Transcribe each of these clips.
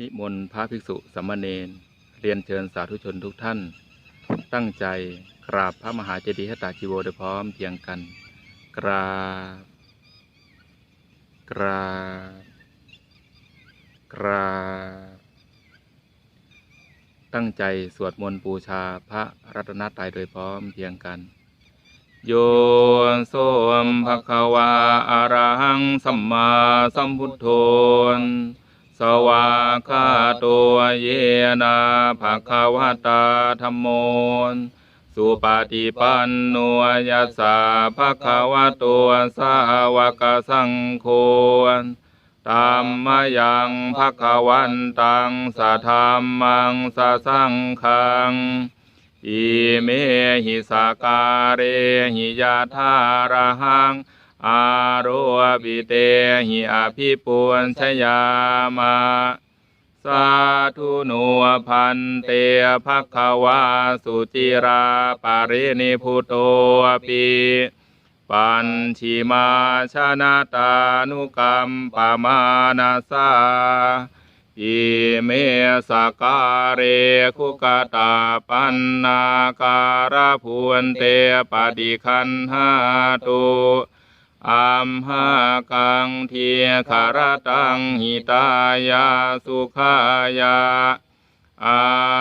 นิมนต์พระภิกษุสามเณรเรียนเชิญสาธุชนทุกท่าน ตั้งใจกราบพระมหาเจดีย์หตาชีโวโดยพร้อมเพียงกัน กราบ กราบ กราบ ตั้งใจสวดมนต์บูชาพระรัตนตรัยโดยพร้อมเพียงกันโยโสมภะคะวาอะระหังสัมมาสัมพุทโธ สวาคาตัวเยนะภะคะวะตาธัมโมสุปฏิปันโนยัสสะภะคะวะตัวสาวกสังโฆตามมายังภะคะวันตังสัทธามังสะสังคังอิเมหิสาการเรหิยาธาระหัง อาโรบิเตหิอภิปุญชยามาสาธุโนพันเตภควาสุจิราปารินิพุโตปิปัญชิมาชนะตานุกรรมปมานาสาอิเมสการเรคุกตาปันนาการะพวนเตปฏิคันหาตุ อัมหากังเทียคารตังหิตายาสุขายาอา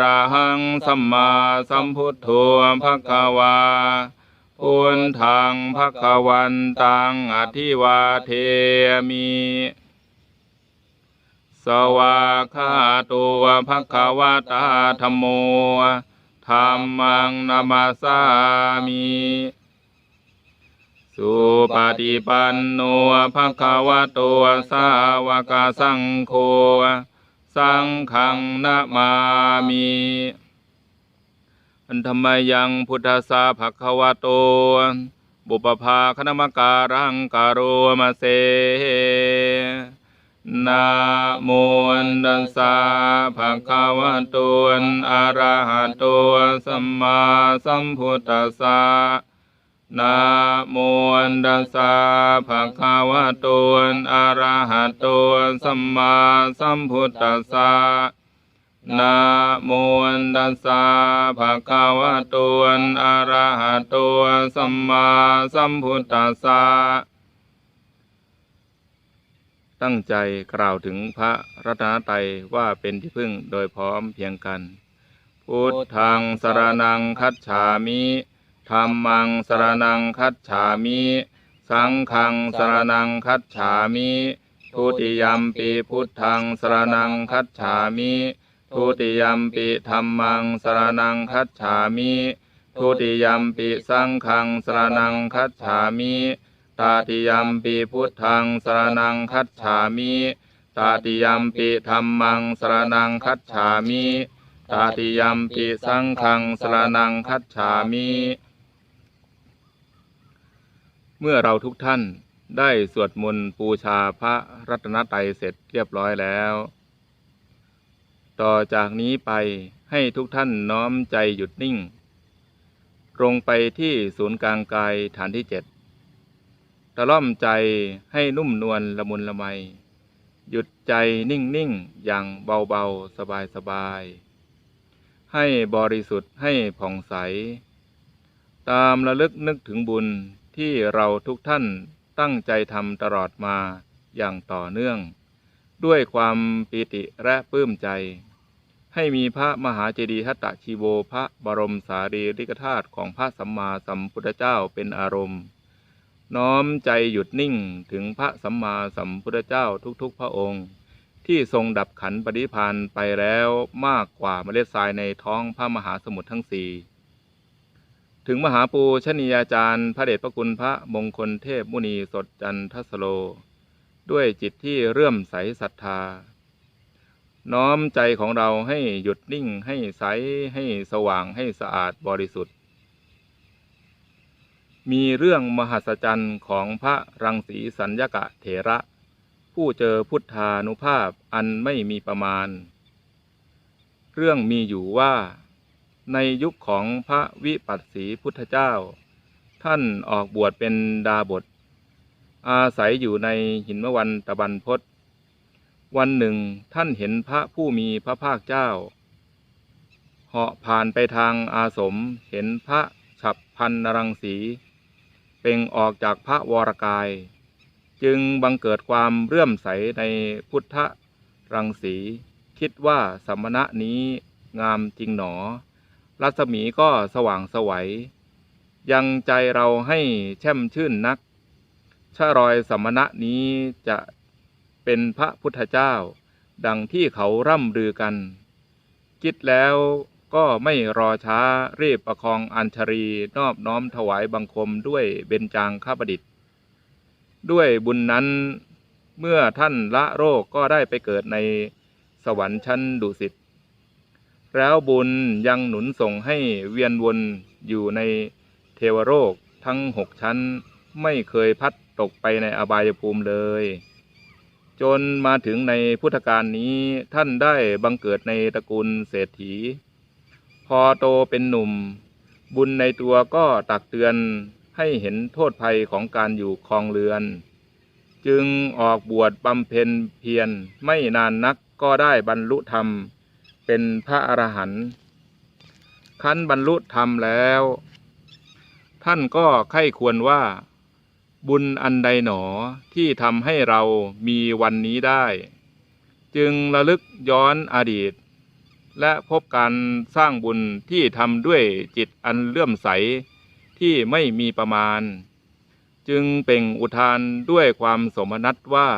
ระหังสัมมาสัมพุทโธภควาพุทธังภควันตังอธิวาเทมิสวาคาตัวภควะตาธรรมโมธรรมังนามาสามิ สุปฏิปันโนภะคะวะโตสาวกสังโฆสังฆังนะมามิอันธรรมยังพุทธสาภะคะวะโต บุปภาคณมการังการโรมาเซนะโมตัสสะภะคะวะโตอะระหะโตสัมมาสัมพุทธัสสะ นะโมตัสสะภะคะวะโตอะระหะโตสัมมาสัมพุทธัสสะนะโมตัสสะภะคะวะโตอะระหะโตสัมมาสัมพุทธัสสะตั้งใจกล่าวถึงพระรัตนตรัยว่าเป็นที่พึ่งโดยพร้อมเพียงกัน พุทธังสรนังคัจฉามิ ธรรมังสรนังคัจฉามิ สังฆังสรนังคัจฉามิทุติยมปีพุทธังสรนังคัจฉามิทุติยมปีธรรมังสรนังคัจฉามิทุติยมปีสังฆังสรนังคัจฉามิตาติยมปีพุทธังสรนังคัจฉามิตาติยมปีธรรมังสรนังคัจฉามิตาติยมปีสังฆังสรนังคัจฉามิ เมื่อเราทุกท่านได้สวดมนต์ปูชาพระรัตนตรัยเสร็จเรียบร้อยแล้ว ต่อจากนี้ไปให้ทุกท่านน้อมใจหยุดนิ่ง ตรงไปที่ศูนย์กลางกายฐานที่เจ็ดตะล่อมใจให้นุ่มนวลละมุนละไม หยุดใจนิ่งนิ่งๆอย่างเบาๆ สบายๆ ให้บริสุทธิ์ให้ผ่องใส ตามระลึกนึกถึงบุญ ที่เราทุกท่านตั้งใจทำตลอดมาอย่างต่อเนื่อง ด้วยความปีติและปลื้มใจ ให้มีพระมหาเจดีย์ทัตตชีโวพระบรมสารีริกธาตุของพระสัมมาสัมพุทธเจ้าเป็นอารมณ์ น้อมใจหยุดนิ่งถึงพระสัมมาสัมพุทธเจ้าทุกๆ พระองค์ ที่ทรงดับขันปริพานไปแล้วมากกว่าเมล็ดทรายในท้องพระมหาสมุทรทั้งสี่ ถึงมหาปูชนียาจารย์พระเดชพระคุณพระมงคลเทพมุนีสดจันทสโล ด้วยจิตที่เรื่อมใสศรัทธา น้อมใจของเราให้หยุดนิ่งให้ใสให้สว่างให้สะอาดบริสุทธิ์ มีเรื่องมหัศจรรย์ของพระรังสีสัญญกะเถระ ผู้เจอพุทธานุภาพอันไม่มีประมาณ เรื่องมีอยู่ว่า ในยุคของพระวิปัสสีพุทธเจ้า ท่านออกบวชเป็นดาบท อาศัยอยู่ในหินมวันตะบันพศวันหนึ่งท่านเห็นพระผู้มีพระภาคเจ้าเหาะผ่านไปทางอาสมเห็นพระฉับพันนรังสีเป่งออกจากพระวรกาย จึงบังเกิดความเรื่อมใสในพุทธรังสี คิดว่าสมณะนี้งามจริงหนอ รัศมีก็สว่างสวัย ยังใจเราให้แช่มชื่นนักชารอยสมณะนี้จะเป็นพระพุทธเจ้า ดังที่เขาร่ำลือกัน คิดแล้วก็ไม่รอช้ารีบประคองอัญชรีนอบน้อมถวายบังคมด้วยเบญจางข้าประดิษฐ์ ด้วยบุญนั้นเมื่อท่านละโรคก็ได้ไปเกิดในสวรรค์ชั้นดุสิต แล้วบุญยังหนุนส่งให้เวียนวนอยู่ในเทวโลกทั้งหกชั้นไม่เคยพัดตกไปในอบายภูมิเลย จนมาถึงในพุทธกาลนี้ท่านได้บังเกิดในตระกูลเศรษฐี พอโตเป็นหนุ่ม บุญในตัวก็ตักเตือนให้เห็นโทษภัยของการอยู่คลองเรือน จึงออกบวชบำเพ็ญเพียรไม่นานนักก็ได้บรรลุธรรม เป็นพระอรหันต์ขั้นบรรลุธรรมแล้ว ท่านก็ไข้ควรว่า บุญอันใดหนอที่ทำให้เรามีวันนี้ได้ จึงระลึกย้อนอดีต และพบการสร้างบุญที่ทำด้วยจิตอันเลื่อมใสที่ไม่มีประมาณ จึงเป่งอุทานด้วยความสมนัตว่า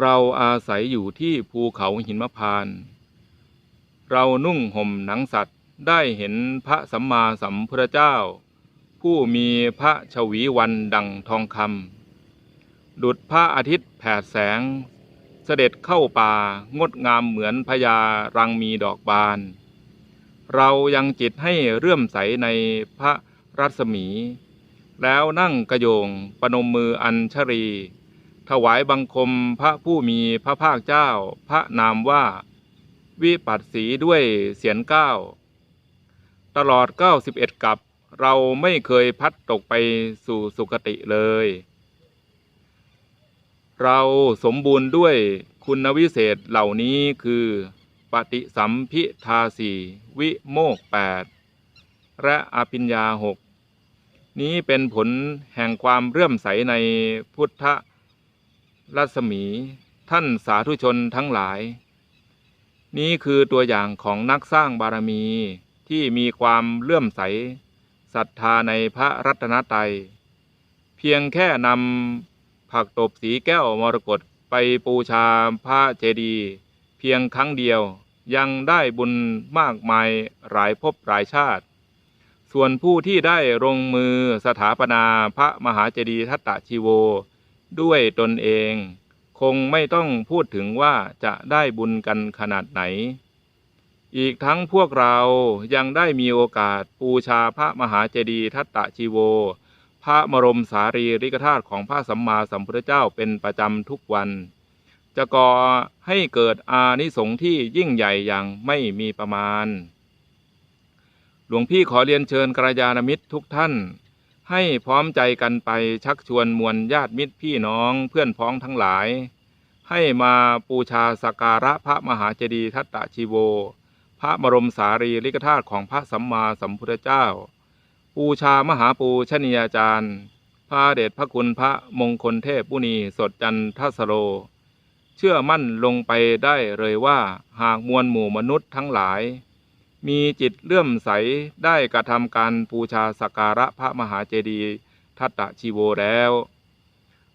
เราอาศัยอยู่ที่ภูเขาหินมพาน เรานุ่งห่มหนังสัตว์ได้เห็นพระสัมมาสัมพุทธเจ้า ผู้มีพระชวีวันดังทองคำดุดพระอาทิตย์แผดแสง เสด็จเข้าป่างดงามเหมือนพญารังมีดอกบาน เรายังจิตให้เรื่อมใสในพระรัศมี แล้วนั่งกระโยงปนมมืออัญชรี ถวายบังคมพระผู้มีพระภาคเจ้า พระนามว่า วิปัสสีด้วยเสียนเก้า ตลอด91กับ เราไม่เคยพัดตกไปสู่สุคติเลย เราสมบูรณ์ด้วยคุณวิเศษเหล่านี้คือ ปฏิสัมพิทาสีวิโมกแปดและอภิญญาหกนี้เป็นผลแห่งความเรื่อมใสในพุทธ รัศมี ท่านสาธุชนทั้งหลาย นี้คือตัวอย่างของนักสร้างบารมีที่มีความเลื่อมใสศรัทธาในพระรัตนตรัย เพียงแค่นำผักตบสีแก้วมรกตไปปูชาพระเจดีย์เพียงครั้งเดียวยังได้บุญมากมายหลายภพหลายชาติ ส่วนผู้ที่ได้ลงมือสถาปนาพระมหาเจดีย์ทัตตะชีโว ด้วยตนเอง คงไม่ต้องพูดถึงว่าจะได้บุญกันขนาดไหน อีกทั้งพวกเรายังได้มีโอกาสบูชาพระมหาเจดีย์ทัตตะชีโว พระมรมสารีริกธาตุของพระสัมมาสัมพุทธเจ้าเป็นประจำทุกวัน จะก่อให้เกิดอานิสงส์ที่ยิ่งใหญ่อย่างไม่มีประมาณ หลวงพี่ขอเรียนเชิญกระยาณมิตรทุกท่าน ให้พร้อมใจกันไปชักชวนมวลญาติมิตรพี่น้องเพื่อนพ้องทั้งหลาย ให้มาปูชาสักการะพระมหาเจดีย์ทัตตชีโว พระบรมสารีริกธาตุของพระสัมมาสัมพุทธเจ้า ปูชามหาปูชนียาจารย์พระเดชพระคุณพระมงคลเทพบุณีสดจันทสโร เชื่อมั่นลงไปได้เลยว่าหากมวลหมู่มนุษย์ทั้งหลาย มีจิตเลื่อมใสได้กระทำการปูชาสักการะพระมหาเจดีย์ทัตตชีโวแล้ว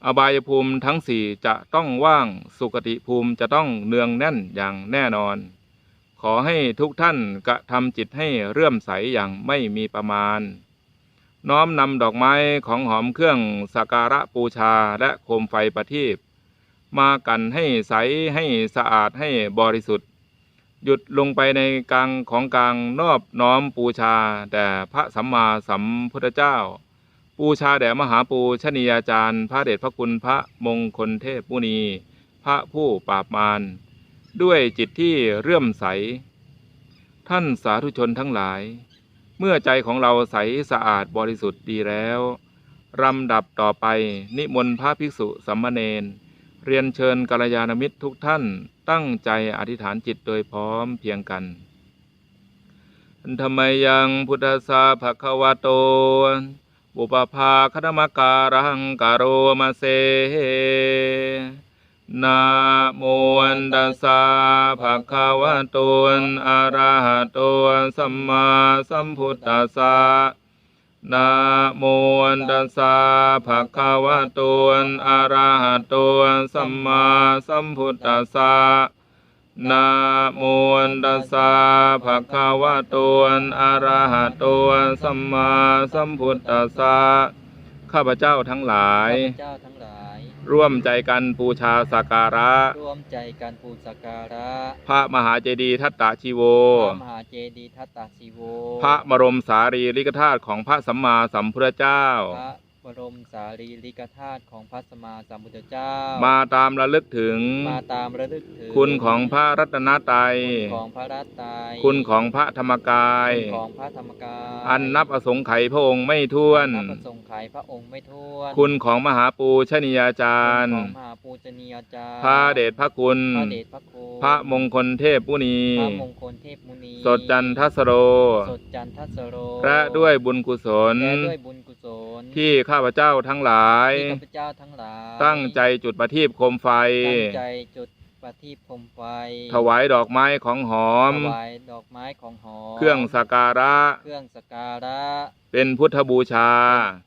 อบายภูมิทั้งสี่จะต้องว่างสุคติภูมิจะต้องเนืองแน่นอย่างแน่นอน ขอให้ทุกท่านกระทำจิตให้เรื่อมใสอย่างไม่มีประมาณ น้อมนำดอกไม้ของหอมเครื่องสักการะปูชาและโคมไฟประทีปมากันให้ใสให้สะอาดให้บริสุทธิ์ หยุดลงไปในกลางของกลางนอบน้อมปูชาแด่พระสัมมาสัมพุทธเจ้า ปูชาแด่มหาปูชนียาจารย์ พระเดชพระคุณพระมงคลเทพมุนี พระผู้ปราบมารด้วยจิตที่เรื่อมใส ท่านสาธุชนทั้งหลาย เมื่อใจของเราใสสะอาดบริสุทธิ์ดีแล้วลำดับต่อไปนิมนต์พระภิกษุสัมมาเนนเรียนเชิญกัลยาณมิตรทุกท่าน ตั้งใจอธิษฐานจิตโดยพร้อมเพียงกันธรรมยังพุทธสาภควาโต บุปภาคณมการังกโรมาเซนะโมตัสสะภะคะวะโตอะระหะโตสัมมาสัมพุทธัสสะ นะโมตัสสะภะคะวะโตอะระหะโตสัมมาสัมพุทธัสสะนะโมตัสสะภะคะวะโตอะระหะโตสัมมาสัมพุทธัสสะข้าพเจ้าทั้งหลาย ร่วมใจกันบูชาสักการะ ร่วมใจกันปูสักการะ พระมหาเจดีย์ทัตตาชีโว พระมหาเจดีย์ทัตตาชีโว พระบรมสารีริกธาตุของพระสัมมาสัมพุทธเจ้าพระบ รมสารีริกธาตุของพระสมมาสัมพุทธเจ้า มาตามระลึกถึง มาตามระลึกถึง คุณของพระรัตนตรัย คุณของพระรัตนตรัยคุณของพระธรรมกาย คุณของพระธรรมกาย อันนับอสงไขยพระองค์ไม่ท้วน นับประสงค์ไขยพระองค์ไม่ท้วน คุณของมหาปูชนียาจารย์คุณของมหาปูชนียาจารย์ พระเดชพระคุณ พระเดชพระคุณ พระมงคลเทพมุนี พระมงคลเทพมุนี สดจันทสโร สดจันทสโรและด้วยบุญกุศลและด้วยบุญกุศล ที่ข้าพเจ้าทั้งหลาย ที่ข้าพเจ้าทั้งหลายตั้งใจจุดประทีปโคมไฟ ตั้งใจจุดประทีปโคมไฟ ถวายดอกไม้ของหอม ถวายดอกไม้ของหอม เครื่องสักการะ เครื่องสักการะ เป็นพุทธบูชาพุทธบูชาข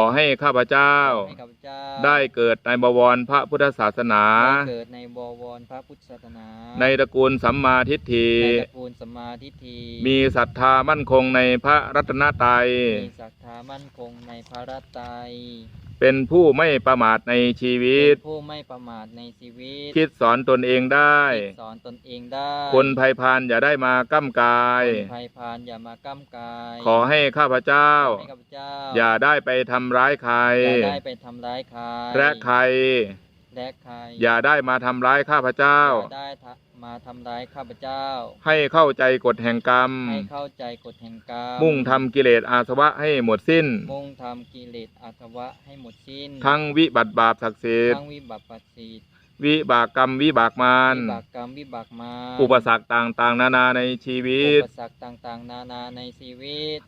อให้ข้าพเจ้า ขอให้ข้าพเจ้าได้เกิดในบวรพระพุทธศาสนา ได้เกิดในบวรพระพุทธศาสนาในตระกูลสัมมาทิฏฐิ ในตระกูลสมมาทิฏฐิมีศรัทธามั่นคงในพระรัตนตรัย มีศรัทธามั่นคงในพระรัตนตรัย เป็นผู้ไม่ประมาทในชีวิต เป็นผู้ไม่ประมาทในชีวิต คิดสอนตนเองได้ คิดสอนตนเองได้ คนภัยพานอย่าได้มาก้ำกาย คนภัยพานอย่ามาก้ำกาย ขอให้ข้าพเจ้าให้ข้าพเจ้าอย่าได้ไปทำร้ายใคร อย่าได้ไปทำร้ายใคร และใคร และใคร อย่าได้มาทำร้ายข้าพเจ้า อย่าได้ทะ มาทำร้ายข้าพเจ้า ให้เข้าใจกฎแห่งกรรม ให้เข้าใจกฎแห่งกรรมมุ่งทำกิเลสอาสวะให้หมดสิ้น มุ่งทำกิเลสอาสวะให้หมดสิ้น ทั้งวิบัติบาปศักดิ์สิทธิ์ทั้งวิบัติปัสสิทธิ์วิบากกรรมวิบากมารวิบากกรรมวิบากมารอุปสรรคต่างๆ นานาในชีวิอุตปสรรคต่างๆ นานาในชีวิต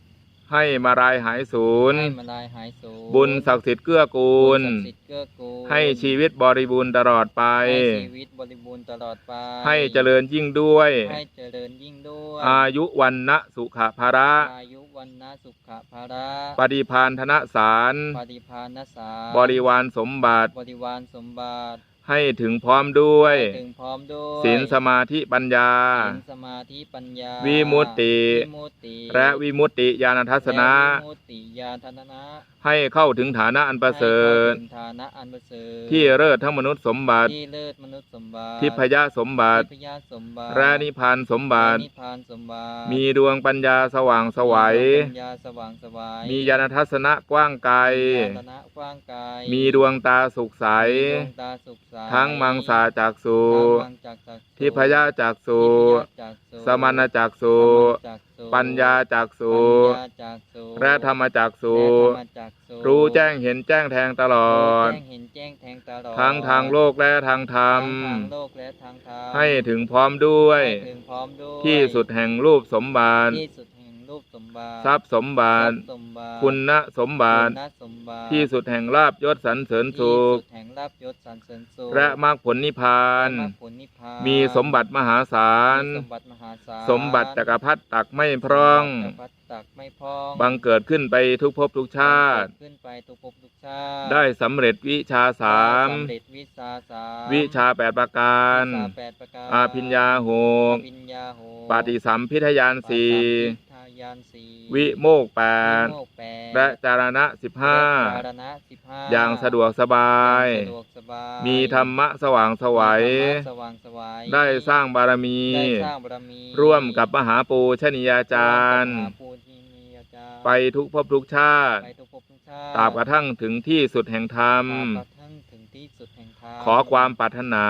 ให้มารายหายสูญให้มาลายหายสูญบุญศักดิ์สิทธิ์เกื้อกูลบุญศักดิ์สิทธิ์เกื้อกูล ให้ชีวิตบริบูรณ์ตลอดไป ให้ชีวิตบริบูรณ์ตลอดไป ให้เจริญยิ่งด้วย ให้เจริญยิ่งด้วย อายุวันนะสุขภาระ อายุวันนะสุขภาระ ปฏิพานธนสาร ปฏิภาณสาบริวารสมบัติ บริวารสมบัติ ให้ถึงพร้อมด้วยถึงพร้อมด้วยศีลสมาธิปัญญา ศีลสมาธิปัญญาวิมุตติ วิมุตติและวิมุตติญาณทัศนะ และวิมุตติญาณทัศนะให้เข้าถึงฐานะอันประเสริฐ ให้เข้าถึงฐานะอันประเสริฐที่เลิศทั้งมนุษย์สมบัติ ที่เลิศมนุษย์สมบัติทิพยสมบัติ ทิพยสมบัติและนิพพานสมบัติและนิพพานสมบัติมีดวงปัญญาสว่างไสวัยมีดวงปัญญาสว่างไสวัยมีญาณทัศนะกว้างไกล มีญาณกว้างไกลมีดวงตาสุขใส มีดวงตาสุขใสทั้งมังสาจากสุทั้งมังจากจักษุทิพยจากสุทิพยจักษุสมณจากสุสมณจักษุปัญญาจากสุปัญญาจักษุและธรรมจากสุและธรรมจักษุรู้แจ้งเห็นแจ้งแทงตลอดรู้แจ้งเห็นแจ้งแทงตลอด ทั้งทางโลกและทางธรรมทั้งทางโลกและทางธรรมให้ถึงพร้อมด้วยให้ถึงพร้อมด้วย ที่สุดแห่งรูปสมบัติที่สุดแห่ง รูปสมบัติทรัพย์สมบัติทรัพย์สมบัติคุณสมบัติคุณสมบัติที่สุดแห่งลาบยศสรรเสริญที่สุข สุดแห่งลาภยศสรรเสริญสุขและมรรคผลนิพพาน และมรรคผลนิพพานมีสมบัติมหาศาล มีสมบัติมหาศาลสมบัติจักรพรรดิตักไม่พร่องจักรพรรดิตักไม่พร่องบังเกิดขึ้นไปทุกภพทุกชาติ ขึ้นไปทุกภพทุกชาติได้สำเร็จวิชาสาม สำเร็จวิชาสามวิชาแปดประการ วิชาแปดประการอาภิญญาหกอาภิญญาหกปฏิสัมพิทยานสี่ปฏิสัมพิทา ยานสี่วิโมกแปดวิโมกแปดและจารณะสิบห้าและจารณะสิบห้าอย่างสะดวกสบายอย่างสะดวกสบายมีธรรมะสว่างไสวัยมีธรรมะสว่างไสวัยได้สร้างบารมี ได้สร้างบารมีร่วมกับมหาปูชนียาจารย์ ร่วมกับมหาปูชนียาจารย์ไปทุกภพทุกชาติ ไปทุกภพทุกชาติตราบกระทั่งถึงที่สุดแห่งธรรม ตราบกระทั่งถึงที่สุดแห่งธรรมขอความปรารถนา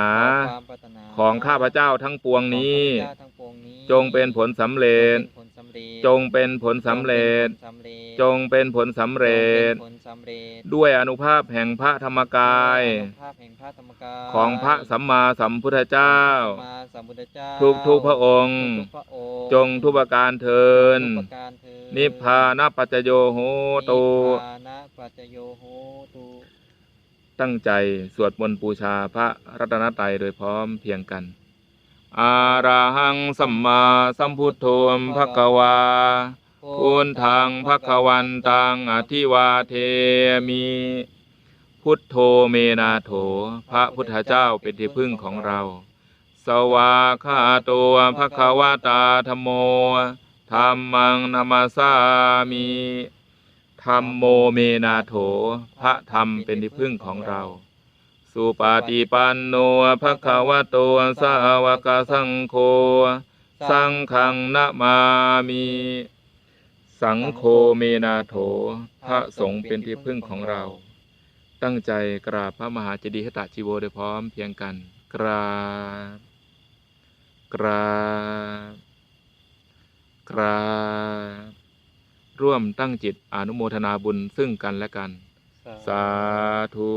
ขอความปรารถนาของข้าพเจ้าทั้งปวงนี้ ของข้าพเจ้าทั้งปวงนี้ จงเป็นผลสำเร็จ จงเป็นผลสำเร็ จจงเป็นผลสำเร็จจงเป็นผลสำเร็จจงเป็นผลสำเร็จ จงเป็นผลสำเร็จ ด้วยอนุภาพแห่งพระธรรมกายอนุภาพแห่งพระธรรมกายของพระสัมมาสัมพุทธเจ้าสัมมาสัมพุทธเจ้าทุกทุกๆพระองค์ทุกๆพระองค์ จงทุกประการเทินทุกประการเถิดนิพพานะปัจจโยโหตุนิพพานะปัจจโยโหตุตั้งใจสวดมนต์บูชาพระรัตนตรัยโดยพร้อมเพรียงกัน อาราหังสัมมาสัมพุทโธภะคะวาพุทธังภควันตังอธิวาเทมิพุทโธเมนาโถ พระพุทธเจ้าเป็นที่พึ่งของเรา สวาคาตัวภควตาธรรมโมธรรมังนามาสามิธรรมโมเมนาโถ พระธรรมเป็นที่พึ่งของเรา สุปาติปันโนภควโตสาวกสังโฆสังฆังนะมามิสังโฆเมนาโถ พระสงฆ์เป็นที่พึ่งของเรา ตั้งใจกราบพระมหาเจดีย์หตชีโวโดยพร้อมเพรียงกัน กราบ กราบ กราบ ร่วมตั้งจิตอนุโมทนาบุญซึ่งกันและกัน สาธุ